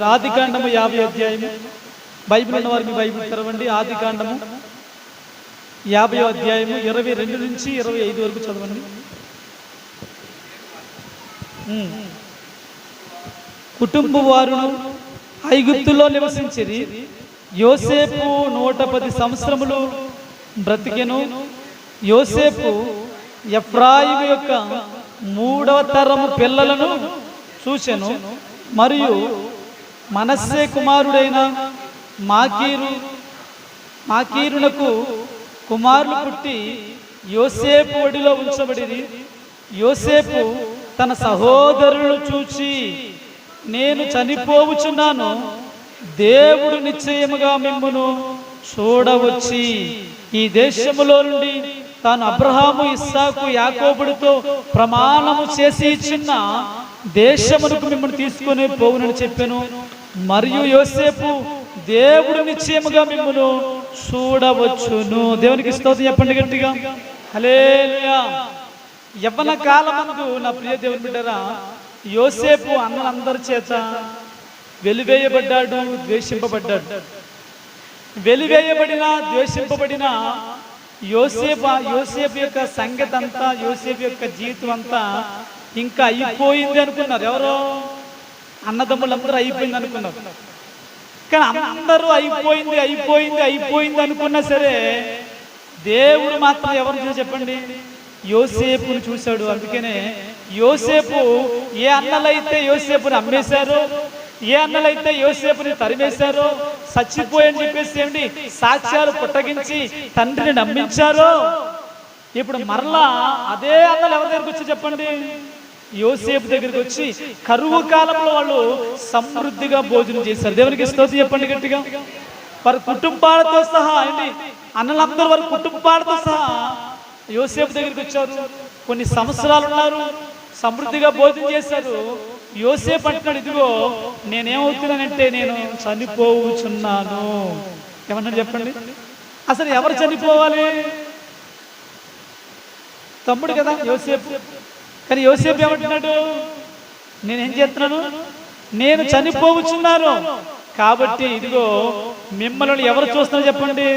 ఆదికాండము యాభై అధ్యాయము. బైబిల్ ఉన్న వారికి బైబిల్ తెరవండి. ఆదికాండము యాభై అధ్యాయము ఇరవై రెండు నుంచి ఇరవై ఐదు వరకు చదవండి. కుటుంబ వారును ఐగుప్తులో నివసించిరి. యోసేపు నూట పది సంవత్సరములు బ్రతికెను. యోసేపు ఎఫ్రాయిము యొక్క మూడవ తరము పిల్లలను చూశాను మరియు మనస్సే కుమారుడైన మాకీరు మాకీరునకు కుమారులు పుట్టి యోసేపు ఒడిలో ఉంచబడిరి. యోసేపు తన సహోదరులను చూచి నేను చనిపోవుచున్నాను దేవుడు నిశ్చయముగా మిమ్మును చూడవచ్చి. ఈ దేశములో నుండి తాను అబ్రహాము ఇస్సాకు యాకోబుడితో ప్రమాణము చేసి ఇచ్చిన దేశమునకు మిమ్మల్ని తీసుకొని పోవునని చెప్పాను. మరియు యోసేపు దేవుడు నిశ్చయముగా మిమ్మల్ని చూడవచ్చును. దేవునికి స్తోత్రం చెప్పండి గట్టిగా. హలేలుయా యవ్వన కాలమందు నా ప్రియ దేవుని బిడ్డరా యోసేపు అన్నలందరి చేత వెలివేయబడ్డాడు ద్వేషింపబడ్డాడు. వెలివేయబడిన ద్వేషింపబడిన యోసేపు యోసేపు యొక్క సంగతి అంతా యోసేపు యొక్క జీవితం అంతా ఇంకా అయిపోయింది అనుకున్నారు. ఎవరో? అన్నదమ్ములందరూ అయిపోయింది అనుకున్నారు. కానీ అందరూ అయిపోయింది అయిపోయింది అయిపోయింది అనుకున్నా సరే దేవుడు మాత్రం ఎవరు చూసి చెప్పండి? యోసేపుని చూశాడు. అందుకనే యోసేపు ఏ అన్నలైతే యోసేపుని అమ్మేశారో ఏ అన్నలైతే యోసేపుని తరిమేశారో చచ్చిపోయని చెప్పేసి ఏమిటి? సాక్ష్యాలు పుట్టగించి తండ్రిని నమ్మించారో ఇప్పుడు మరలా అదే అన్నలు ఎవరి దగ్గరకు వచ్చి చెప్పండి? యోసేపు దగ్గరికి వచ్చి కరువు కాలంలో వాళ్ళు సమృద్ధిగా భోజనం చేశారు. దేవునికి స్తోతి చెప్పండి గట్టిగా. వారి కుటుంబాలతో సహా ఏంటి అన్నలందరూ వారి కుటుంబాలతో సహా యోసేపు దగ్గరికి వచ్చారు. కొన్ని సంవత్సరాలు ఉన్నారు సమృద్ధిగా భోజనం చేశారు. యోసేపు అంటున్నాడు ఇదిగో నేనేమవుతున్నానంటే నేను చనిపోవుచున్నాను. ఏమన్నా చెప్పండి. అసలు ఎవరు చనిపోవాలి? తమ్ముడు కదా యోసేపు. కానీ యోసేపు ఏమంటున్నాడు? నేనేం చేస్తున్నాను? నేను చనిపోవచ్చున్నాను. కాబట్టి ఇదిగో మిమ్మల్ని ఎవరు చూస్తున్నారు చెప్పండి?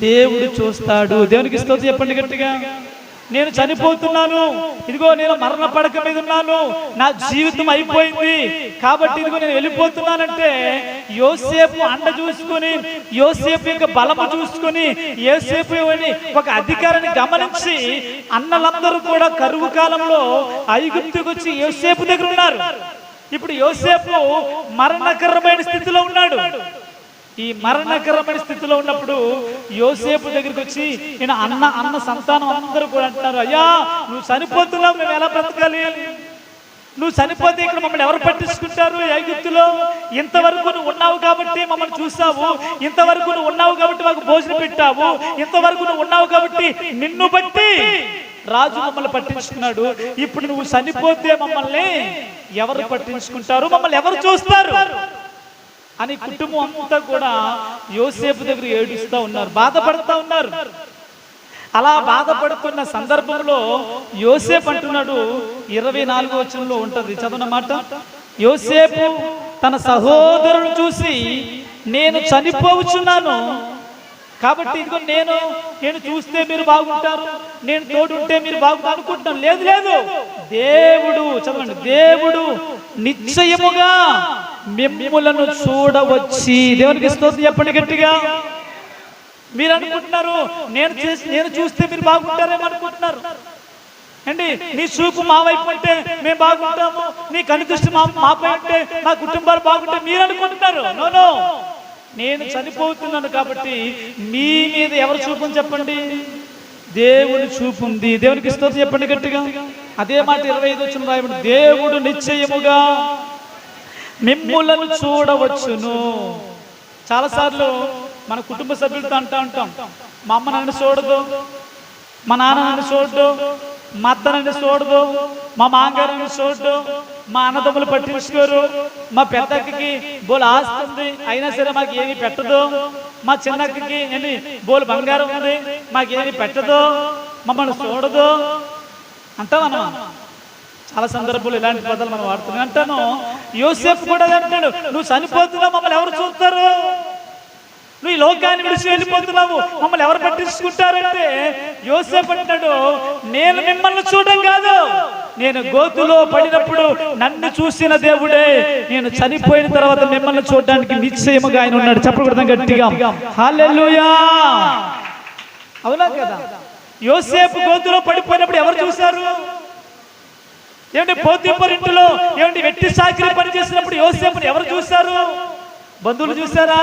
దేవుడు చూస్తాడు. దేవునికి ఇస్తుంది చెప్పండి గట్టిగా. నేను చనిపోతున్నాను. ఇదిగో నేను మరణ పడక మీద ఉన్నాను. నా జీవితం అయిపోయింది. కాబట్టి ఇదిగో నేను వెళ్ళిపోతున్నానంటే యోసేపు అండ చూసుకొని యోసేపు యొక్క బలము చూసుకొని యోసేపు అని ఒక అధికారిని గమనించి అన్నలందరూ కూడా కరువు కాలంలో ఐగుప్తుకు వచ్చి యోసేపు దగ్గర ఉన్నారు. ఇప్పుడు యోసేపు మరణకరమైన స్థితిలో ఉన్నాడు. ఈ మరణకరమైన స్థితిలో ఉన్నప్పుడు యోసేపు దగ్గరికి వచ్చి ఈయన అన్న అన్న సంతానం అందరూ కూడా అంటున్నారు. అయ్యా నువ్వు చనిపోతున్నావు మేము ఎలా బ్రతకాలి? నువ్వు చనిపోతే ఇక్కడ మమ్మల్ని ఎవరు పట్టించుకుంటారు ఐగుప్తులో? ఇంతవరకు నువ్వు ఉన్నావు కాబట్టి మమ్మల్ని చూసావు ఇంతవరకు నువ్వు ఉన్నావు కాబట్టి మాకు భోజనం పెట్టావు. ఇంతవరకు నువ్వు ఉన్నావు కాబట్టి నిన్ను బట్టి రాజు మమ్మల్ని పట్టించుకున్నాడు. ఇప్పుడు నువ్వు చనిపోతే మమ్మల్ని ఎవరు పట్టించుకుంటారు? మమ్మల్ని ఎవరు చూస్తారు? అని కుటుంబం అంతా కూడా యోసేపు దగ్గర ఏడుస్తూ ఉన్నారు. బాధపడుతూ ఉన్నారు. అలా బాధపడుతున్న సందర్భంలో యోసేపు అంటున్నాడు ఇరవై నాలుగో వచనంలో ఉంటుంది చదవనమాట యోసేపు తన సహోదరుడు చూసి నేను చనిపోవచ్చున్నాను కాబట్టి ఇదిగో నేను నేను చూస్తే మీరు బాగుంటారు నేను తోడుంటే మీరు బాగుంటారు అనుకుంటున్నాను. లేదు లేదు. దేవుడు చదవండి. దేవుడు నిశ్చయముగా మిమ్ములను చూడవచ్చి. దేవునికి స్తోత్రం చెప్పండి గట్టిగా. మీరు అనుకుంటున్నారు నేను నేను చూస్తే మీరు బాగుంటారేమో అనుకుంటున్నారు. అండి నీ చూపు మా వైపు ఉంటే మేము బాగుంటాము. నీ కనిదృష్టి మా మాపై అంటే మా కుటుంబాలు బాగుంటే మీరు అనుకుంటున్నారు. No no. నేను చనిపోతున్నాను కాబట్టి మీ మీద ఎవరు చూపని చెప్పండి? దేవుని చూపు ఉంది దేవునికి స్తోత్రం చెప్పండి గట్టిగా. అదే మాట ఇరవై ఐదు వచ్చిన రాయబడి దేవుడు నిశ్చయముగా మిమ్ములను చూడవచ్చును. చాలాసార్లు మన కుటుంబ సభ్యులతో అంటా ఉంటాం మా అమ్మ నన్ను చూడదు మా నాన్న నన్ను చూడదు మా అత్త నన్ను చూడదు మా మాంగారు నన్ను చూడదు మా అన్నదమ్ములు పట్టించుకోరు. మా పెద్దక్కకి బోల్ ఆస్తి ఉంది. అయినా సరే మాకు ఏమి పెట్టదు. మా చిన్నక్కకి ఏంటి? బోలు బంగారం ఉంది. మాకేమీ పెట్టదు. మమ్మల్ని చూడదు. అంటాం చాలా సందర్భాలు ఇలాంటి పదాలు మనం వాడుతున్నాం. అంటాను. యోసేపు కూడా అంటాడు అంటున్నాడు నువ్వు చనిపోతున్నావు మమ్మల్ని ఎవరు చూస్తారు? నువ్వు ఈ లోకాన్ని విడిచి వెళ్ళిపోతున్నావు. మమ్మల్ని ఎవరు పట్టించుకుంటారంటే? యోసేపు అంటాడు నేను మిమ్మల్ని చూడడం కాదు. నేను గోతులో పడినప్పుడు నన్ను చూసిన దేవుడే. నేను చనిపోయిన తర్వాత మిమ్మల్ని చూడడానికి నిశ్చయముగా ఆయన ఉన్నాడు. చెప్పకూడదాం గట్టిగా. హల్లెలూయా అవునా కదా? యోసేపు గోతులో పడిపోయినప్పుడు ఎవరు చూశారు? ఏమిటి పోతీపర్ ఇంటిలో ఏమిటి వెట్టి సాకిరి పనిచేసినప్పుడు యోసేపుని ఎవరు చూశారు? బంధువులు చూసారా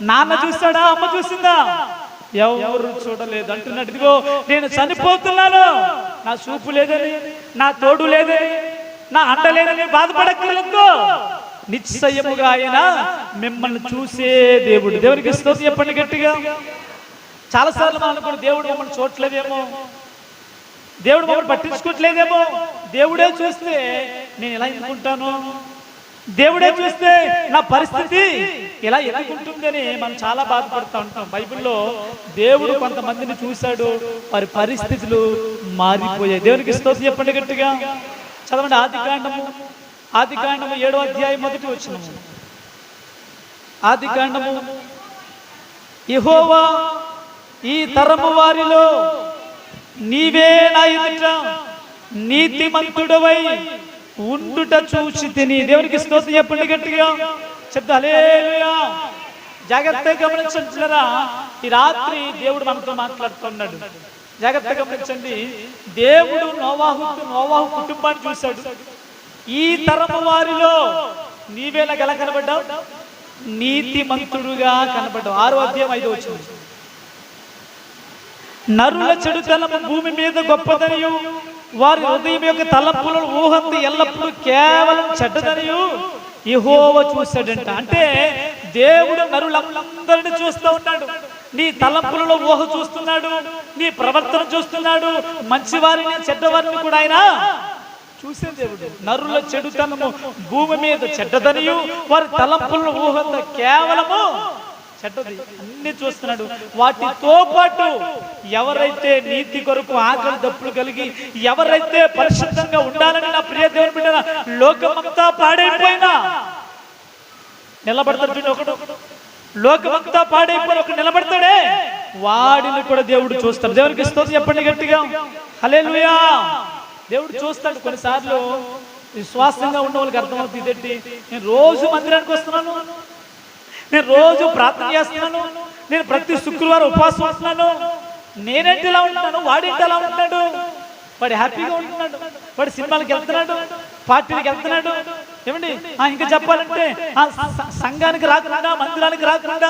నాన్న చూస్తాడా అమ్మ చూసిందా? ఎవరు చూడలేదు. అంటున్నట్టుగో నేను చనిపోతున్నాను. నా చూపు లేదని నా తోడు లేదని నా అండ లేదని బాధపడక్కర్లేదు నిశ్చయముగా ఆయన మిమ్మల్ని చూసే దేవుడు. దేవునికి స్తోత్రం చెప్పండి గట్టిగా. చాలా సార్లు మనం అనుకోండి దేవుడు మమ్మల్ని చూడట్లేదేమో. దేవుడు మమ్మల్ని పట్టించుకోవట్లేదేమో. దేవుడే చూస్తే నేను ఎలా ఎన్నుకుంటాను దేవుడే చూస్తే నా పరిస్థితి ఎలా ఎదుర్కొంటుందని మనం చాలా బాధపడుతూ ఉంటాం. బైబిల్లో దేవుడు కొంతమందిని చూశాడు వారి పరిస్థితులు మారిపోయాయి. దేవునికి స్తోత్రం చెప్పండి గట్టిగా. చదవండి ఆది కాండము. ఆది కాండము ఏడో అధ్యాయం మొదటి వచ్చిన ఆది కాండము. యెహోవా ఈ తరము వారిలో నీవే నా ఎదుట నీతిమంతుడవై ఉండుట చూసి తిని. దేవునికి స్తోత్రం చెప్పండి గట్టిగా. చెప్తా హల్లెలూయా. జాగ్రత్తగా గమనించరా ఈ రాత్రి దేవుడు మనతో మాట్లాడుతున్నాడు. జాగ్రత్తగా గమనించండి. దేవుడు నోవాహు నోవాహు కుటుంబాన్ని చూశాడు. ఈ తరము వారిలో నీవేలా గల కనబడ్డావు? నీతిమంతుడుగా కనబడ్డావు. ఆరో అధ్యాయం ఐదో వచ్చింది నరుల చెడుతనము భూమి మీద గొప్పదనియు. వారి హృదయం యొక్క తలపులను ఊహంది ఎల్లప్పుడూ కేవలం చెడ్డదనియు. యెహోవా చూశాడంట. అంటే దేవుడు నరులందరిని చూస్తూ ఉన్నాడు. నీ తలంపులలో ఊహ చూస్తున్నాడు. నీ ప్రవర్తన చూస్తున్నాడు. మంచివారిని చెడ్డవారిని కూడా ఆయన చూసే దేవుడు. నరుల చెడుతనము భూమి మీద చెడ్డదనియు. వారి తలంపుల ఊహంత కేవలము చెడ్డది అన్ని చూస్తున్నాడు. వాటితో పాటు ఎవరైతే నీతి కొరకు ఆకలి దప్పులు కలిగి ఎవరైతే పరిశుద్ధంగా ఉండాలని నా ప్రియ దేవుని బిడ్డ లోకమంతా పాడైపోయినా. నిలబడతాడు ఒకడు. లోకమంతా పాడైపోయిన ఒక నిలబడతాడే. వాడిని కూడా దేవుడు చూస్తాడు. దేవునికి ఇస్తుంది చెప్పండి గట్టిగా. హల్లెలూయా. దేవుడు చూస్తాడు. కొన్నిసార్లు విశ్వాసంగా ఉన్న వాళ్ళకి అర్థమవుతుంది ఇదేంటి? నేను రోజు మందిరానికి వస్తున్నాను. నేను రోజు ప్రార్థన చేస్తున్నాను. నేను ప్రతి శుక్రవారం ఉపవాసం ఉంటున్నాను. నేనేంటి ఇలా ఉంటున్నాను వాడేంటి ఎలా ఉంటున్నాడు. వాడు హ్యాపీగా ఉంటున్నాడు. వాడు సినిమాలకు వెళ్తున్నాడు పార్టీలకు వెళ్తున్నాడు. ఏమండి? ఆ, ఇంకా చెప్పాలంటే ఆ సంఘానికి రాకుండా మందిరానికి రాకుండా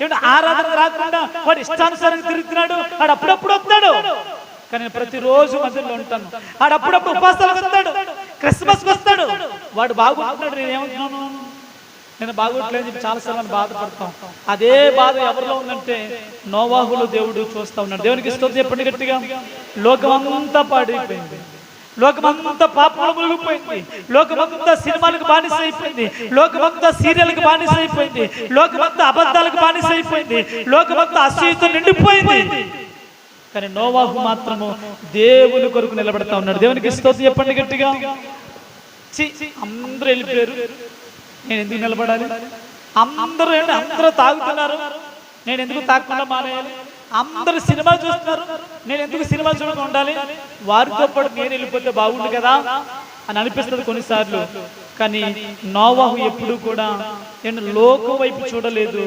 ఏమంటే ఆరాధనకు రాకుండా వాడు ఇష్టానుసారంగా తిరుగుతున్నాడు. వాడు అప్పుడప్పుడు వస్తాడు. కానీ నేను ప్రతిరోజు మందిరంలో ఉంటాను. వాడు అప్పుడప్పుడు ఉపాసాలకు వస్తాడు. క్రిస్మస్కి వస్తాడు. వాడు బాగుంటున్నాడు నేను ఏమంటున్నాను నేను బాగోట్లేదు చెప్పి చాలాసార్లు మనం బాధపడతాం. అదే బాధ ఎవరిలో ఉందంటే నోవాహులో దేవుడు చూస్తా ఉన్నాడు. దేవునికి ఇస్తుంది చెప్పండి గట్టిగా. లోకమంతా పాడైపోయింది. లోకమంతా పాపములు మునిగిపోయింది. లోకమంతా సినిమాలకు బానిస అయిపోయింది. లోకమంతా సీరియల్కి బానిస అయిపోయింది. లోకమంతా అబద్ధాలకు బానిస అయిపోయింది. లోకమంతా అసూయతో నిండిపోయింది. కానీ నోవాహు మాత్రము దేవుని కొరకు నిలబడతా ఉన్నాడు. దేవునికి స్తోత్రం చెప్పండి గట్టిగా. చి అందరూ వెళ్ళిపోయారు. నేను ఎందుకు నిలబడాలి? అందరూ ఏంటి అందరూ తాగుతున్నారు? నేను ఎందుకు తాగకుండా మానేయాలి? అందరూ సినిమా చూస్తున్నారు. నేను ఎందుకు సినిమా చూడకుండా ఉండాలి? వారితో పాటు నేను వెళ్ళిపోతే బాగుండు కదా? అని అనిపిస్తుంది కొన్నిసార్లు. కానీ నోవాహు ఎప్పుడు కూడా నేను లోకం వైపు చూడలేదు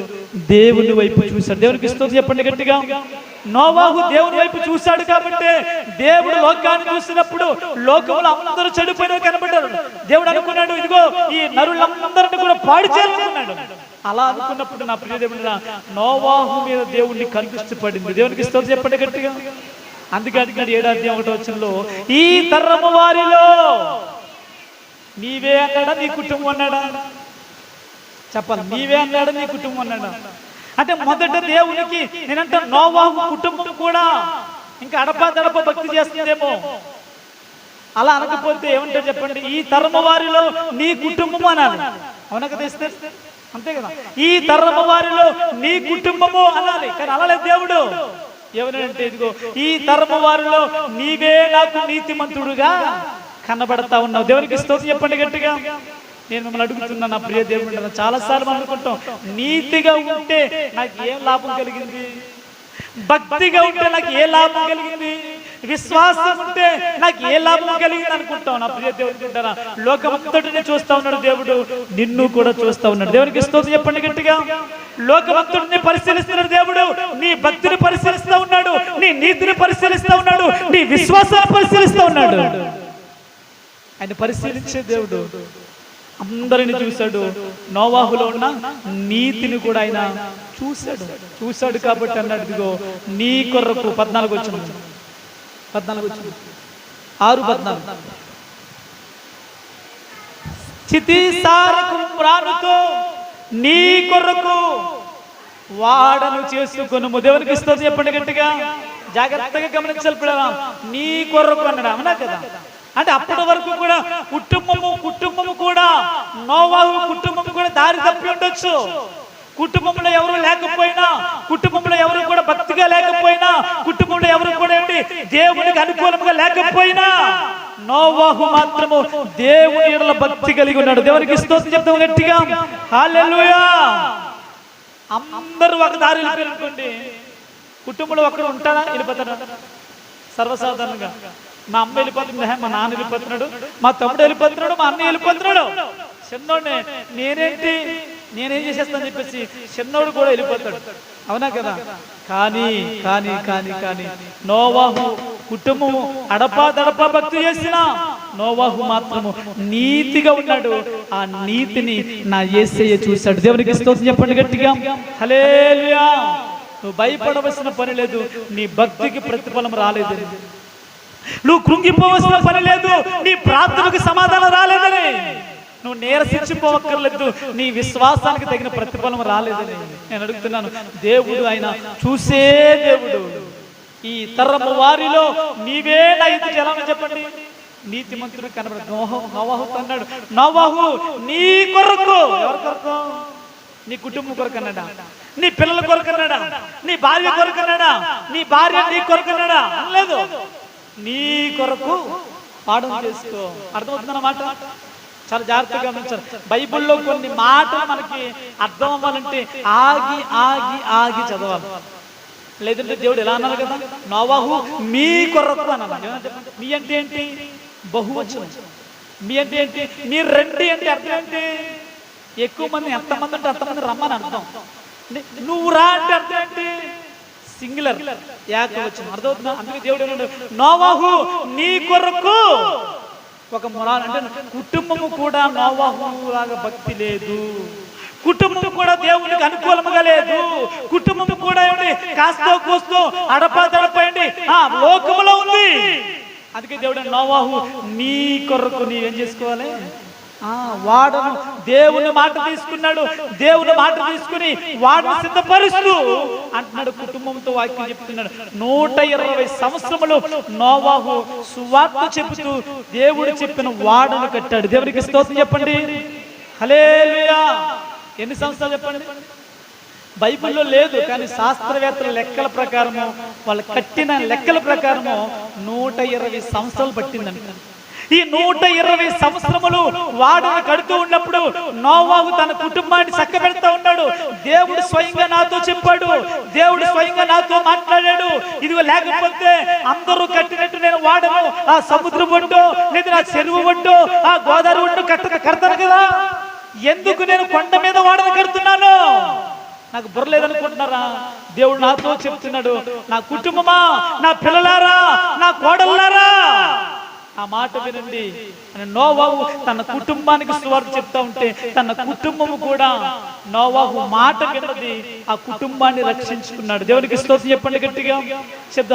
దేవుని వైపు చూశాడు. దేవునికి ఇస్తుంది చెప్పండి గట్టిగా. నోవాహు దేవుని వైపు చూశాడు కాబట్టి దేవుడు లోకాన్ని చూసినప్పుడు లోకంలో అందరూ చెడిపోయిన కనబడ్డారు. దేవుడు అనుకున్నాడు ఇదిగో ఈ నరులందరిని కూడా పాడు చేయాలనుకున్నాడు. అలా అనుకున్నప్పుడు నా ప్రియ దేవుడు నోవాహు మీద దేవుడిని కనిపిస్తూ పడింది దేవునికి ఇస్తుంది చెప్పండి గట్టిగా. అందుకే అందుకని ఏడాది ఒకటి వచ్చంలో ఈ తరము వారిలో నీవే అన్నాడా నీ కుటుంబం అన్నాడా? చెప్పాలి నీవే అన్నాడా నీ కుటుంబం అన్నాడా? అంటే మొదట దేవునికి నేనంటే నోవాహు కుటుంబం కూడా ఇంకా అడపా దడప భక్తి చేస్తుందేమో. అలా అనకపోతే ఏమంటే చెప్పండి? ఈ తరమ వారిలో నీ కుటుంబం అనాలి. అవునా కదా ఇస్తే అంతే కదా? ఈ తరమ వారిలో నీ కుటుంబము అనాలి. కానీ అనలేదు దేవుడు. ఎవరంటే ఇదిగో ఈ తరమ వారిలో నీవే నాకు నీతిమంతుడుగా కనబడతా ఉన్నావు. దేవునికి స్తోత్రం చెప్పండి గట్టిగా. నేను మిమ్మల్ని అడుగుతున్నా నా ప్రియ దేవుడు చాలా సార్లు మనం అనుకుంటాం నీతిగా ఉంటే నాకు ఏం లాభం కలిగింది? భక్తిగా ఉంటే నాకు ఏ లాభం కలిగింది? విశ్వాసం ఉంటే నాకు ఏ లాభం కలిగింది అనుకుంటాం నా ప్రియ దేవుడు ఉంటారా లోకమంతటిని చూస్తా ఉన్నాడు దేవుడు నిన్ను కూడా చూస్తా ఉన్నాడు. దేవునికి ఇస్తుంది చెప్పండి గట్టిగా. లోకమంతటిని పరిశీలిస్తున్నాడు దేవుడు నీ భక్తిని పరిశీలిస్తా ఉన్నాడు నీ నీతిని పరిశీలిస్తా ఉన్నాడు నీ విశ్వాసాన్ని పరిశీలిస్తా ఉన్నాడు. ఆయన పరిశీలించే దేవుడు. అందరిని చూశాడు. నోవాహులో ఉన్న నీతిని కూడా ఆయన చూశాడు. చూశాడు కాబట్టి అన్నాడు ఇదిగో నీ కొర్రకు పద్నాలుగు వచ్చిన పద్నాలుగు వచ్చిన ఆరు పద్నాలుగు. చితిసారకు ప్రాణుతో నీ కొరకు వాడను చేసుకొను దేవునికి ఇస్తుంది చెప్పండి గట్టిగా. జాగ్రత్తగా గమనించాలి పిల్లరా నీ కొరకు అన్నాడు. అవునా కదా? అంటే అప్పటి వరకు కూడా కుటుంబము కుటుంబము కూడా నోవాహు కుటుంబం కూడా దారి తప్పి ఉండొచ్చు. కుటుంబంలో ఎవరు లేకపోయినా కుటుంబంలో ఎవరు కూడా భక్తిగా లేకపోయినా కుటుంబంలో ఎవరు కూడా ఏంటి దేవునికి అనుకూలంగా లేకపోయినా నోవాహు మాత్రము దేవుని భక్తి కలిగి ఉన్నాడు. దేవునికి స్తోత్రం చెప్తాం గట్టిగా. హల్లెలూయా. అందరూ ఒక దారి వెళ్ళిపోయారనుకోండి కుటుంబంలో ఒకడు ఉంటారా వెళ్ళిపోతారా సర్వసాధారణంగా. మా అమ్మ వెళ్ళిపోతుంది. మా నాన్న వెళ్ళిపోతున్నాడు. మా తమ్ముడు వెళ్ళిపోతున్నాడు. మా అన్న వెళ్ళిపోతున్నాడు. చిన్నోడిని నేనేంటి? నేనేం చేసేస్తాను చెప్పేసి చిన్నోడు కూడా వెళ్ళిపోతాడు. అవునా కదా? కానీ కానీ కానీ కానీ నోవాహు కుటుంబము అడపా దడపా భక్తి చేసిన నోవాహు మాత్రము నీతిగా ఉన్నాడు. ఆ నీతిని నా ఏసయ్య చూశాడు. దేవునికి స్తోత్రం చెప్పండి గట్టిగా. హలేలుయా నువ్వు భయపడవలసిన పని లేదు. నీ భక్తికి ప్రతిఫలం రాలేదు నువ్వు కృంగిపోవలసిన పని లేదు. నీ ప్రార్థనకు సమాధానం రాలేదని. నువ్వు నేరసించిపోవక్కర్లేదు. నీ విశ్వాసానికి తగిన ప్రతిఫలం రాలేదని నేను అడుగుతున్నాను. దేవుడు ఆయన చూసే దేవుడు. ఈ తరము వారిలో నీవే నా ఇది జలమని చెప్పండి. నీతి మంత్రుడు కనబడు నోవాహు అన్నాడు నోవాహు నీ కొరకు. ఎవరి కొరకు? నీ కుటుంబం కొరకు అన్నాడా? నీ పిల్లల కొరకు అన్నాడా? నీ భార్య కొరకు అన్నాడా? నీ భార్య నీ కొరకు అన్నాడా? అనలేదు. నీ కొరకు పాఠం చేసుకో అర్థమవుతుందన్నమాట చాలా జాగ్రత్తగా గమనించారు బైబిల్లో కొన్ని మాటలు మనకి అర్థం అవ్వాలంటే ఆగి ఆగి ఆగి చదవాలి. లేదంటే దేవుడు ఎలా అన్నారు కదా? నోవాహు మీ కొరకు అన్నాడు. మీ అంటే ఏంటి? బహువచనం. మీ అంటే ఏంటి? మీ రెండు అంటే అర్థం ఏంటి? ఎక్కువ మంది ఎంతమంది అంటే అంతమంది రమ్మని అర్థం. నువ్వు రా అంటే అర్థం ఏంటి? సింగులర్. ఏకవచనం అర్థమవుతుందా? అందుకే దేవుడు ఏమన్నాడు? నోవాహు నీ కొరకు. ఒక మొరాలు అంటే కుటుంబము కూడా నోవాహు లాగా భక్తి లేదు. కుటుంబం కూడా దేవునికి అనుకూలముగా లేదు. కుటుంబం కూడా ఏమిటి కాస్తో కూస్తో అడపా దడపండి ఆ లోకములో ఉంది. అందుకే దేవుడు నోవాహు నీ కొరకు నీవేం చేసుకోవాలి? వాడను. దేవుని మాట తీసుకున్నాడు. దేవుని మాట తీసుకుని వాడిని సిద్ధపరుస్తూ అంటున్నాడు కుటుంబంతో వాక్యం చెప్తున్నాడు. నూట ఇరవై సంవత్సరములు నోవాహు సువార్త చెబుతూ దేవుడు చెప్పిన వాడను కట్టాడు. దేవునికి స్తోత్రం చెప్పండి. హలేలుయా ఎన్ని సంవత్సరాలు చెప్పండి? బైబిల్లో లేదు కానీ శాస్త్రవేత్తల లెక్కల ప్రకారము వాళ్ళు కట్టిన లెక్కల ప్రకారము నూట ఇరవై సంవత్సరాలు పట్టిందంటారు ఈ నూట ఇరవై సంవత్సరములు వాడను కడుతూ ఉన్నప్పుడు నోవాహు తన కుటుంబాన్ని చక్క పెడతా ఉన్నాడు. దేవుడు స్వయంగా నాతో చెప్పాడు. దేవుడు స్వయంగా నాతో మాట్లాడాడు. ఇదిగో లేకపోతే అందరూ కట్టినట్టు నేను వాడను. ఆ సముద్రం ఒడ్డు లేదా ఆ చెరువు ఒడ్డు ఆ గోదావరి ఒడ్డు కట్ట కడతాను కదా. ఎందుకు నేను కొండ మీద వాడను కడుతున్నాను? నాకు బుర్ర లేదనుకుంటున్నారా దేవుడు నాతో చెప్తున్నాడు. నా కుటుంబమా? నా పిల్లలారా? నా కోడలారా ఆ మాట వినండి. అని నోవాహు తన కుటుంబానికి సువార్త చెప్తా ఉంటే తన కుటుంబము కూడా నోవాహు మాట విన్నది. ఆ కుటుంబాన్ని రక్షించుకున్నాడు. దేవునికి స్తోత్రం చెప్పండి గట్టిగా. శబ్ద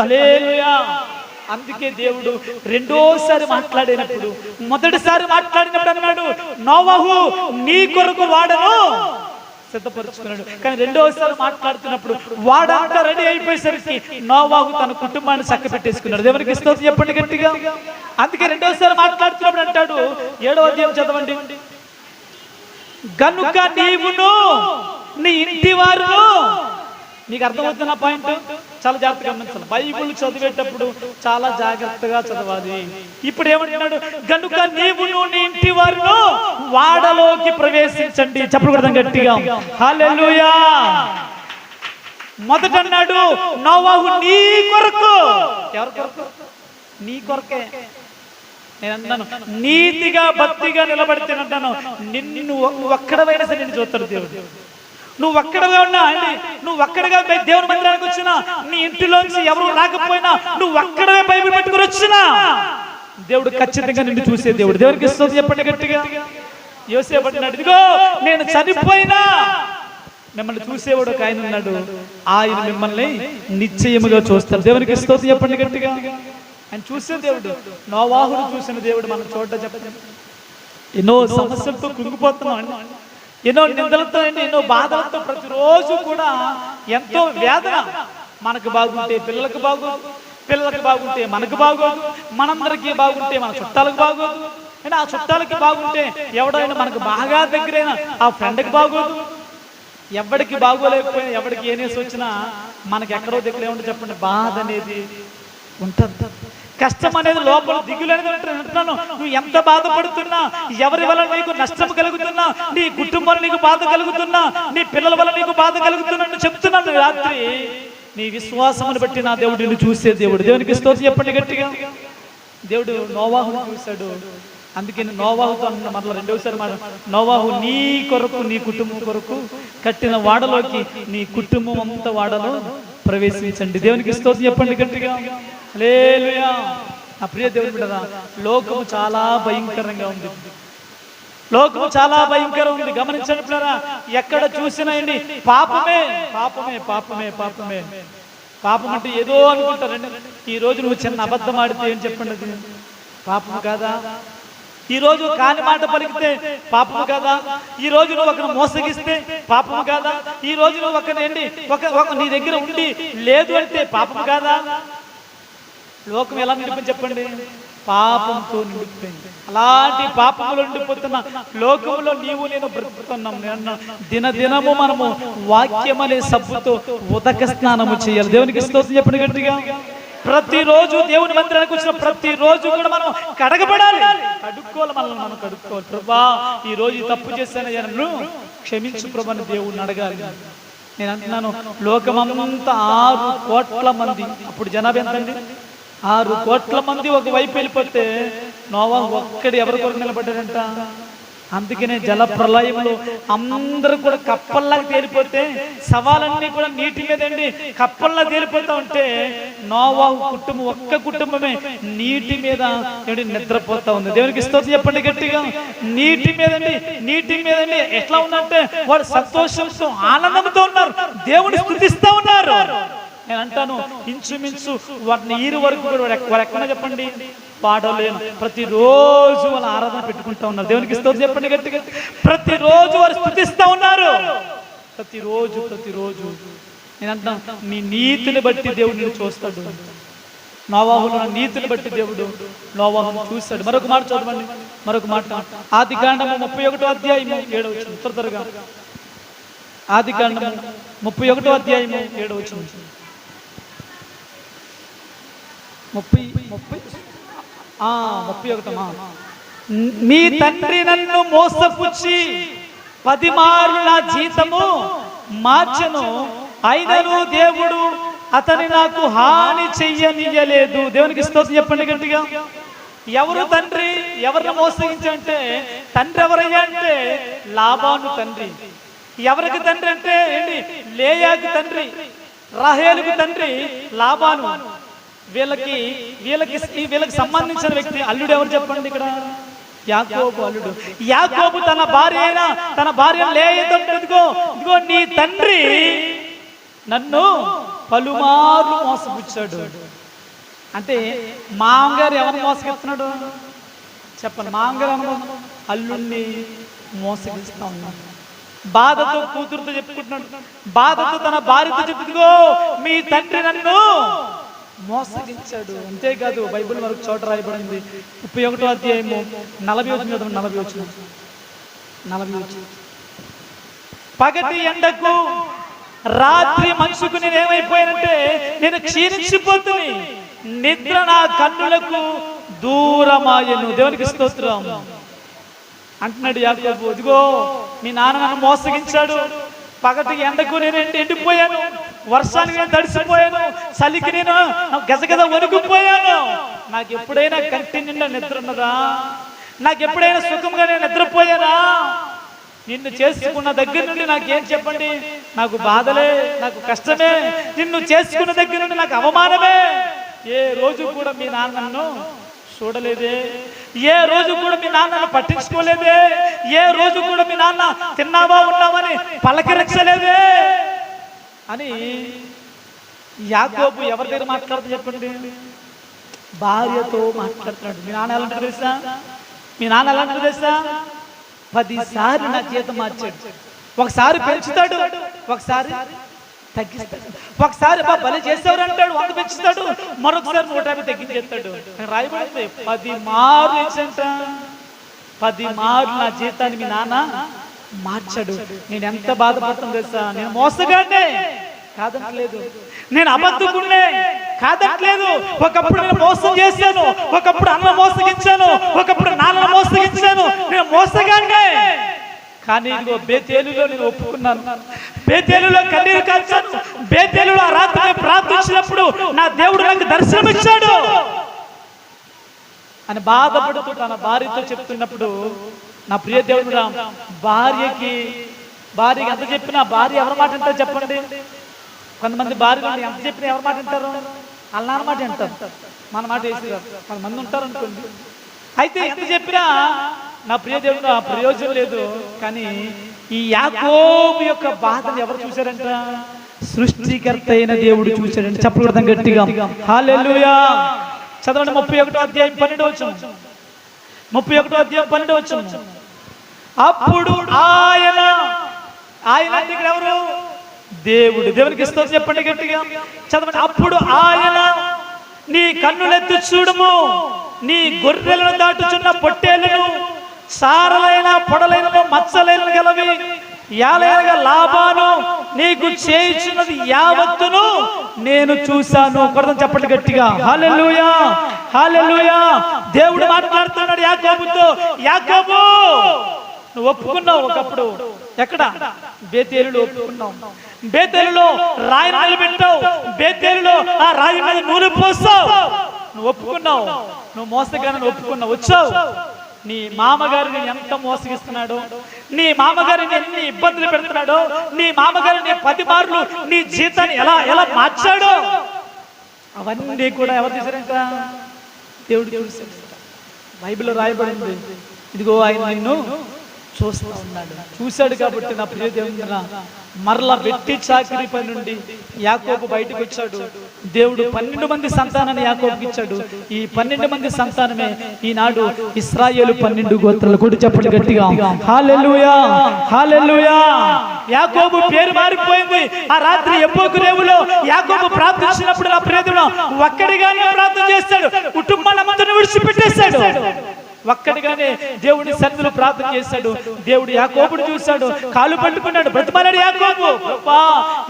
అందుకే దేవుడు రెండోసారి మాట్లాడినప్పుడు మొదటిసారి మాట్లాడినప్పుడు అన్నాడు నోవాహు నీ కొరకు వాడను. సిద్ధపరుచుకున్నాడు. కానీ రెండోసారి మాట్లాడుతున్నప్పుడు వాడంతా రెడీ అయిపోయేసరికి నోవాహు తన కుటుంబాన్ని చక్క పెట్టేసుకున్నాడు దేవునికి స్తోత్రం చెప్పండి గట్టిగా. అందుకే రెండోసారి మాట్లాడుతున్నప్పుడు అంటాడు ఏడవ అధ్యాయం చదవండి. గనుక నీవును నీ ఇంటి వారును నీకు అర్థమవుతున్న పాయింట్ చాలా జాగ్రత్తగా గమనించాలి. బైబుల్ చదివేటప్పుడు చాలా జాగ్రత్తగా చదవాలి. ఇప్పుడు ఏమంటున్నాడు? గనుక నీవు నీ ఇంటి వారిను వాడలోకి ప్రవేశించండి. చెప్పకూడదు గట్టిగా. హల్లెలూయా. మొదట అన్నాడు నోవాహు నీ కొరకు. ఎవరి కొరకు? నీ కొరకే. నేను అన్నాను నీతిగా భక్తిగా నిలబడితే అంటాను నిన్ను ఒక్కడవైనా సరే నేను చూస్తాడు దేవుడు. నువ్వు ఒక్కడగా ఉన్నా అండి నువ్వు ఒక్కడగా దేవుని మందిరానికి వచ్చినా నీ ఇంటిలోంచి ఎవరు రాకపోయినా నువ్వు ఒక్కడవే బైబిల్ పట్టుకుని వచ్చినా. దేవుడు ఖచ్చితంగా నిన్ను చూసే దేవుడు. దేవుడికి ఇస్తుంది చెప్పండి గట్టిగా. యోసేపు ఇదిగో నేను చనిపోయినా. మిమ్మల్ని చూసేవాడు ఒక ఆయన ఉన్నాడు. ఆయన మిమ్మల్ని నిశ్చయముగా చూస్తారు. దేవునికి ఇస్తుంది చెప్పండి గట్టిగా. ఆయన చూసే దేవుడు. నోవాహుడు చూసిన దేవుడు మనం చూడ చెప్పండి ఎన్నో సమస్యలతో కుంగిపోతున్నాం. అండి ఎన్నో నిందలతో ఎన్నో బాధలతో ప్రతిరోజు కూడా ఎంతో వేదన మనకు బాగుంటే పిల్లలకు బాగోదు పిల్లలకు బాగుంటే మనకు బాగోదు మనందరికీ బాగుంటే మన చుట్టాలకు బాగోదు. అంటే ఆ చుట్టాలకి బాగుంటే ఎవడైనా మనకు బాగా దగ్గరైన ఆ ఫ్రెండ్కి బాగోదు. ఎవడికి బాగోలేకపోయినా ఎవడికి ఏనేసి వచ్చినా మనకి ఎక్కడో దగ్గర ఏముంటుంది చెప్పండి బాధ అనేది ఉంటుంది. కష్టం అనేది లోపల దిగులనేది అంటున్నాను నువ్వు ఎంత బాధపడుతున్నా ఎవరి వల్ల నీకు నష్టం కలుగుతున్నా నీ కుటుంబం నీకు బాధ కలుగుతున్నా నీ పిల్లల వల్ల నీకు బాధ కలుగుతున్నా చెప్తున్నాను రాత్రి. నీ విశ్వాసమును బట్టి నా దేవుడు నిన్ను చూసే దేవుడు. దేవునికి స్తోత్రం చెప్పండి గట్టిగా. దేవుడు నోవాహును చూశాడు. అందుకే నోవాహుతో అన్న మరల రెండవసారి మాట నోవాహు నీ కొరకు నీ కుటుంబం కొరకు కట్టిన వాడలోకి నీ కుటుంబం అంతా వాడలో ప్రవేశించండి. దేవునికి స్తోత్రం చెప్పండి గట్టిగా. హల్లెలూయా. నా ప్రియ దేవుని బిడ్డరా లోకము చాలా భయంకరంగా ఉంది. లోకం చాలా భయంకరం ఉంది. గమనించండి పిల్లరా ఎక్కడ చూసినా అండి పాపమే. పాపమే పాపమే పాపమే. పాపం అంటే ఏదో అనుకుంటారండి ఈ రోజు నువ్వు చిన్న అబద్ధం ఆడితే ఏం చెప్పండి అది? పాపం కాదా? ఈ రోజు కాని మాట పలికితే పాపం కాదా? ఈ రోజు నువ్వు ఒకరిని మోసగిస్తే పాపం కాదా? ఈ రోజు నువ్వు ఒకరిని ఏంటి? ఒక ఒక నీ దగ్గర ఉండి లేదు అంటే పాపం కాదా? లోకం ఎలా నిండిపోయింది చెప్పండి? పాపంతో నిండిపోయింది. అలాంటి పాపములు నిండిపోతున్న లోకంలో నీవు నేను బ్రతుకుతున్నాం. నిన్న దినదినము మనము వాక్యం అనే సబ్బుతో ఉదక స్నానము చేయాలి. దేవునికి స్తోత్రం చెప్పండి గట్టిగా. ప్రతిరోజు దేవుని మందిరానికి వచ్చిన ప్రతి రోజు కూడా మనం కడగబడాలి. కడుక్కోవాలి మనల్ని మనం కడుక్కోవాలి. ప్రభా ఈ రోజు తప్పు చేశాను జనను క్షమించు ప్రభాని దేవుణ్ణి అడగాలి. నేను అంటున్నాను లోకమంతా ఆరు కోట్ల మంది. అప్పుడు జనాభా ఎంతండి? ఆరు కోట్ల మంది ఒక వైపు వెళ్ళిపోతే నోవా ఒక్కడి ఎవరి కొరకు నిలబడ్డాడంట? అందుకనే జల ప్రళయంలో అందరూ కూడా కప్పల్లాగా తేలిపోతే సవాలన్నీ కూడా నీటి మీదండి కప్పల్లా తేలిపోతా ఉంటే నోవా కుటుంబం ఒక్క కుటుంబమే నీటి మీద నిద్రపోతా ఉంది. దేవునికి స్తోత్రం చెప్పండి గట్టిగా. నీటి మీదండి నీటి మీదండి ఎట్లా ఉందంటే వాడు సంతోషంతో ఆనందంతో ఉన్నారు. దేవుని స్థుతిస్తూ ఉన్నారు. నేను అంటాను ఇంచుమించు వాటిని ఈరు వరకు కూడా ఎక్కడ చెప్పండి. పాడలేను ప్రతిరోజు వాళ్ళ ఆరాధన పెట్టుకుంటా ఉన్నారు. దేవునికి స్తోత్రం చెప్పండి గట్టిగా. ప్రతిరోజు వారు స్థుతిస్తూ ఉన్నారు. ప్రతిరోజు ప్రతిరోజు. నేను అంటాను నీ నీతిని బట్టి దేవుడు చూస్తాడు. నోవాహులో నీతిని బట్టి దేవుడు నోవాహును చూశాడు. మరొక మాట చదవండి. మరొక మాట. ఆది కాండము ముప్పై ఒకటో అధ్యాయము ఏడవ త్వర త్వరగా. ఆది కాండము ముప్పై ఒకటో అధ్యాయము ఏడవ వచ్చింది ముప్పై ముప్పై? ఆ ముప్పై ఒకటమా మీ తండ్రి నన్ను మోసపుచ్చి పది మార్లు నా జీతము మార్చను. అయినను దేవుడు అతని నాకు హాని చెయ్యనియలేదు దేవునికి స్తోత్రం చెప్పండి గట్టిగా. ఎవరు తండ్రి? ఎవరిని మోసగించంటే తండ్రి ఎవరయ్యా అంటే లాభాను తండ్రి. ఎవరికి తండ్రి అంటే ఏంటి? లేయాకి తండ్రి. రహేలుకు తండ్రి లాభాను వీళ్ళకి వీళ్ళకి వీళ్ళకి సంబంధించిన వ్యక్తి అల్లుడు ఎవరు చెప్పండి ఇక్కడ? యాకోబు అల్లుడు. యాకోబు తన భార్య అయినా తన భార్య లేదంటే ఇదిగో నీ తండ్రి నన్ను పలుమార్లు మోసపుచ్చాడు. అంటే మామగారు ఎవరు మోసగిస్తున్నాడు చెప్పండి మామగారు ఎవరు అల్లుడిని మోసగిస్తా ఉన్నాడు. బాధతో కూతురుతో చెప్పుకుంటున్నాడు. బాధతో తన భార్యతో చెప్పుకో మీ తండ్రి నన్ను మోసగించాడు. అంతేకాదు బైబిల్ వరకు చోట రాయబడింది. ముప్పై ఒకటో అధ్యాయము నలభై వచ్చిన చదవండి నలభై వచ్చిన. నలభై వచ్చిన. పగటి ఎండకు రాత్రి మనుషుకు నేను ఏమైపోయానంటే నేను క్షీణించిపోతుంది నిద్ర నా కన్నులకు దూరమాయను. దేవునికి స్తోత్రం. అంటున్నాడు యాకోబు ఇదిగో మీ నాన్న నన్ను మోసగించాడు. పగటి ఎండకు నేను ఎండిపోయాను. వర్షానికి నేను తడిసిపోయాను చలికి నేను గజగజ వణుకుపోయాను. నాకు ఎప్పుడైనా కంటి నిండా నిద్ర ఉన్నదా? నాకు ఎప్పుడైనా సుఖంగా నేను నిద్రపోయానా? నిన్ను చేసుకున్న దగ్గర నుండి నాకేం చెప్పండి? నాకు బాధలే నాకు కష్టమే. నిన్ను చేసుకున్న దగ్గర నుండి నాకు అవమానమే. ఏ రోజు కూడా మీ నాన్నను చూడలేదే. ఏ రోజు కూడా మీ నాన్నను పట్టించుకోలేదే. ఏ రోజు కూడా మీ నాన్న తిన్నావా ఉన్నావని పలకరించలేదే. అని యాకోబు ఎవరి దగ్గర మాట్లాడుతూ చెప్పండి? భార్యతో మాట్లాడుతున్నాడు. మీ నాన్న ఎలా తెలుసా? మీ నాన్న ఎలా తెలుసా? పదిసార్లు నా జీతం మార్చాడు. ఒకసారి పెంచుతాడు ఒకసారి తగ్గిస్తాడు. ఒకసారి బా బలి చేసేవారు అంటాడు వంద పెంచుతాడు. మరొకసారి నూట యాభై తగ్గించేస్తాడు. రాయబడింది పది మార్లు ఇచ్చంట. పది మార్లు నా జీతాన్ని మీ నాన్న మార్చాడు. నేను ఎంత బాధపడుతుంది తెలుసా? నేను మోసగానే కాదట్లేదు. నేను అబద్ధకున్నే కాదట్లేదు. ఒకప్పుడు నేను మోసం చేశాను. ఒకప్పుడు అన్న మోసగించాను. ఒకప్పుడు నాన్న మోసగించాను. నేను మోసగానే కానీ ఇదిగో బేతేలులో నేను ఒప్పుకున్నాను. బేతేలులో కన్నీరు కాల్చాను బేతేలులో ఆ రాత్రి ప్రార్థించినప్పుడు నా దేవుడు నాకు దర్శనం ఇచ్చాడు అని బాధపడుతూ తన భార్యతో చెప్తున్నప్పుడు నా ప్రియ దేవుడు రామ్ భార్యకి భార్యకి ఎంత చెప్పినా భార్య ఎవరి మాట అంటారు చెప్పండి? కొంతమంది భార్య ఎంత చెప్పినా ఎవరి మాట అంటారు వాళ్ళ నాన్న మాట అంటారు మన మాట వేసి కొంతమంది ఉంటారు అనుకోండి. అయితే ఎంత చెప్పినా నా ప్రియ దేవుడు ఆ ప్రయోజనం లేదు. కానీ ఈ యాకోబు యొక్క బాధను ఎవరు చూశారంట? సృష్టికర్త అయిన దేవుడు చూశాడంటే. చెప్పకూడదాం గట్టిగా. హాలెలుయా చదవండి ముప్పై ఒకటో అధ్యాయం పన్నెండు వచ్చాం ముప్పై ఒకటో అధ్యాయం పన్నెండు వచ్చాం అప్పుడు ఆయన ఆయన దగ్గర ఎవరు? దేవుడు. దేవునికి ఇస్తుంది చెప్పండి గట్టిగా. చదవండి. అప్పుడు ఆయన నీ కన్నులెత్తి చూడము. నీ గొర్రెలను దాటుచున్న పొట్టేలను సారలైన పొడలైన మచ్చలైన గలవి. యాలయనగా లాభాను నీకు చేయించున్నది యావత్తును నేను చూశాను. కొడదాం చెప్పండి గట్టిగా. హాలెలుయా హాలెలుయా దేవుడు మాట్లాడుతున్నాడు యాకోబుతో. యాకోబు! నువ్వు ఒప్పుకున్నావు ఒకప్పుడు. ఎక్కడ? బేతేలులో ఒప్పుకున్నావు. బేతేలులో రాయి నిలబెట్టావు. బేతేలులో ఆ రాయి మీద నూనె పోస్తావు. నువ్వు ఒప్పుకున్నావు. నువ్వు మోసగానని ఒప్పుకున్నావు. వచ్చావు. నీ మామగారిని ఎంత మోసగిస్తున్నాడో? నీ మామగారిని ఎన్ని ఇబ్బందులు పెడుతున్నాడో? నీ మామగారిని పది మార్లు నీ జీతాన్ని ఎలా ఎలా మార్చాడో? అవన్నీ కూడా ఎవరు చేశారంట దేవుడు దేవుడు బైబిల్లో రాయబడింది. ఇదిగో ఆయన నిన్ను చూస్తూ ఉన్నాడు. చూశాడు కాబట్టి నా ప్రియ మరలా వెట్టి చాకరి పని నుండి యాకోబు బయటకు వచ్చాడు. దేవుడు పన్నెండు మంది సంతానాన్ని యాకోబుకి ఇచ్చాడు. ఈ పన్నెండు మంది సంతానమే ఈనాడు ఇస్రాయేలు పన్నెండు గోత్రాలు కూడా చెప్పండి గట్టిగా. హాలెలుయా హాలెలుయా యాకోబు పేరు మారిపోయింది. ఆ రాత్రి ఎప్పోకు రేవులో యాకోబు ప్రార్థించినప్పుడు నా ప్రియదేవుడు ఒక్కడిగానే ప్రార్థన చేస్తాడు. కుటుంబాన్ని విడిచిపెట్టేస్తాడు. ఒక్కడిగానే దేవుడి సన్నిధిలో ప్రార్థన చేశాడు. దేవుడు యాకోబుడు చూశాడు. కాలు పట్టుకున్నాడు. బ్రతిమాలాడు యాకోబు.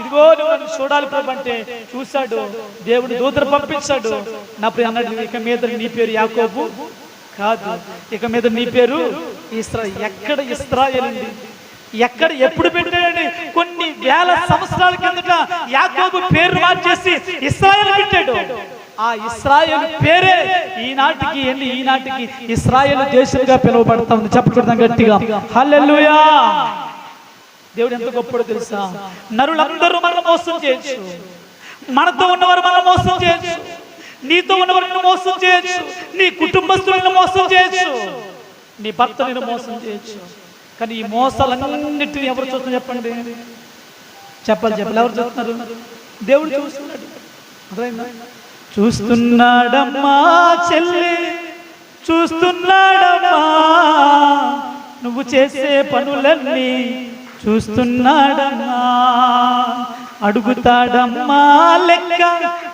ఇదిగో నువ్వు చూడాలి ప్రభు అంటే చూశాడు. దేవుడు దూతను పంపించాడు. నా ప్రియ అన్నాడు ఇక మీద నీ పేరు యాకోబు కాదు. ఇక మీద నీ పేరు ఇస్రా ఎక్కడ ఇస్రాయల్ ఉంది? ఎక్కడ ఎప్పుడు పెట్టాడండి? కొన్ని వేల సంవత్సరాల కిందట యాకోబు పేరు మార్చేసి ఇస్రాయల్ పెట్టాడు. ఆ ఇస్రాయల్ పేరే ఈనాటికి ఎన్ని ఈనాటికి ఇస్రాయల్ దేశంగా పిలువబడతా ఉంది. చెప్పకూడదాం గట్టిగా. హల్లెలూయా! దేవుడు ఎంత గొప్పడు తెలుసా? నరులందరూ మనం మోసం చేయొచ్చు. మనతో ఉన్నవారు మనం మోసం చేయొచ్చు. నీతో ఉన్నవారిని మోసం చేయొచ్చు. నీ కుటుంబస్తులను మోసం చేయొచ్చు. నీ భర్త నేను మోసం చేయొచ్చు. కానీ ఈ మోసాలన్నింటినీ ఎవరు చూస్తున్నారు చెప్పండి? చెప్పాలి చెప్పాలి. ఎవరు చూస్తున్నారు? దేవుడు చూస్తున్నాడు. అర్థమైందా? చూస్తున్నాడమ్మా చెల్లి చూస్తున్నాడమ్మా. నువ్వు చేసే పనులన్నీ చూస్తున్నాడమ్మా. అడుగుతాడమ్మా లెక్క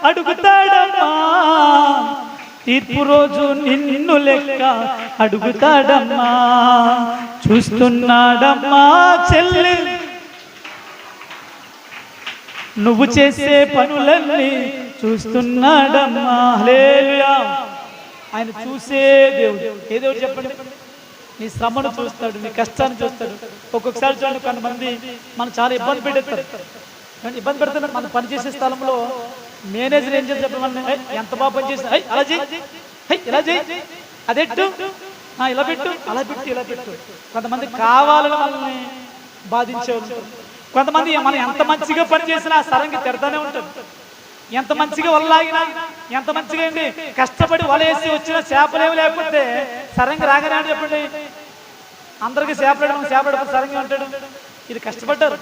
అడుగుతాడమ్మా. తీర్పు రోజు నిన్ను లెక్క అడుగుతాడమ్మా. చూస్తున్నాడమ్మా చెల్లి. నువ్వు చేసే పనులన్నీ చూస్తున్నాడమ్మా. ఆయన చూసే దేవుడు. ఏ దేవుడు చెప్పండి? నీ శ్రమను చూస్తాడు నీ కష్టాన్ని చూస్తాడు. ఒక్కొక్కసారి చూడండి కొంతమంది మనం చాలా ఇబ్బంది పెట్టేస్తారు. ఇబ్బంది పెడుతున్నారు మనం పనిచేసే స్థలంలో మేనేజర్ ఏం చేసి చెప్పమని ఎంత బాగా పని అలా చేయి. ఇలా చేయి. అదెట్టు ఇలా పెట్టు. అలా పెట్టు ఇలా పెట్టు. కొంతమంది కావాలని మనల్ని బాధించేవారు కొంతమంది మనం ఎంత మంచిగా పని చేసినా ఆ సరంగి తిడతానే ఉంటారు. ఎంత మంచిగా వల్లాగినా ఎంత మంచిగా అండి కష్టపడి వలేసి వచ్చిన చేపలేవి లేకపోతే సరంగి రాగానే అని చెప్పండి? అందరికి చేపడడం చేపడడం సరంగి ఉంటాడు ఇది కష్టపడ్డారు.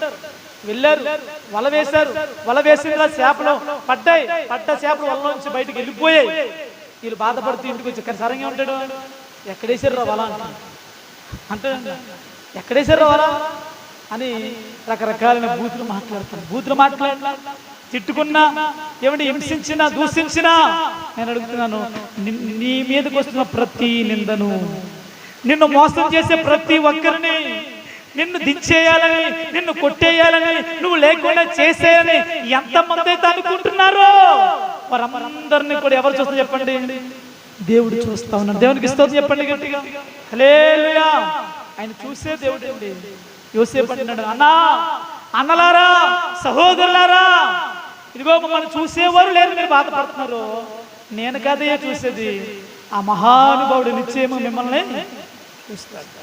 వెళ్ళారు. వల వేశారు. వల వేసిన చేపలు పడ్డాయి. పడ్డ చేపలు వల నుంచి బయటకు వెళ్ళిపోయాయి. వీళ్ళు బాధపడుతూ ఇంటికి వచ్చి ఇక్కడ సరంగి ఉంటాడు ఎక్కడేసారు రా వల? అంటే అంటాడు ఎక్కడేసారు వల? అని రకరకాలైన బూతులు మాట్లాడతారు. బూతులు మాట్లాడలేదు తిట్టుకున్నా ఏమంటే హింసించినా దూషించినా నేను అడుగుతున్నాను నీ మీదకి వస్తున్న ప్రతి నిందను నిన్ను మోసం చేసే ప్రతి ఒక్కరిని నిన్ను దించేయాలని నిన్ను కొట్టేయాలని నువ్వు లేకుండా చేసేయాలని ఎంతమంది అయితే అనుకుంటున్నారో వారందరినీ కూడా ఎవరు చూస్తా చెప్పండి? దేవుడు చూస్తా ఉన్నాడు. దేవునికి ఇస్తుంది చెప్పండి గట్టిగా. హల్లెలూయా. ఆయన చూసే దేవుడు అండి. యోసేపు అంటున్నాడు అన్నా అన్నలారా సహోదరులారా ఇదిగో మమ్మల్ని చూసేవారు లేరు మీరు బాధపడుతున్నారు. నేను కదే చూసేది. ఆ మహానుభావుడు నిశ్చయము మిమ్మల్ని చూస్తాడు.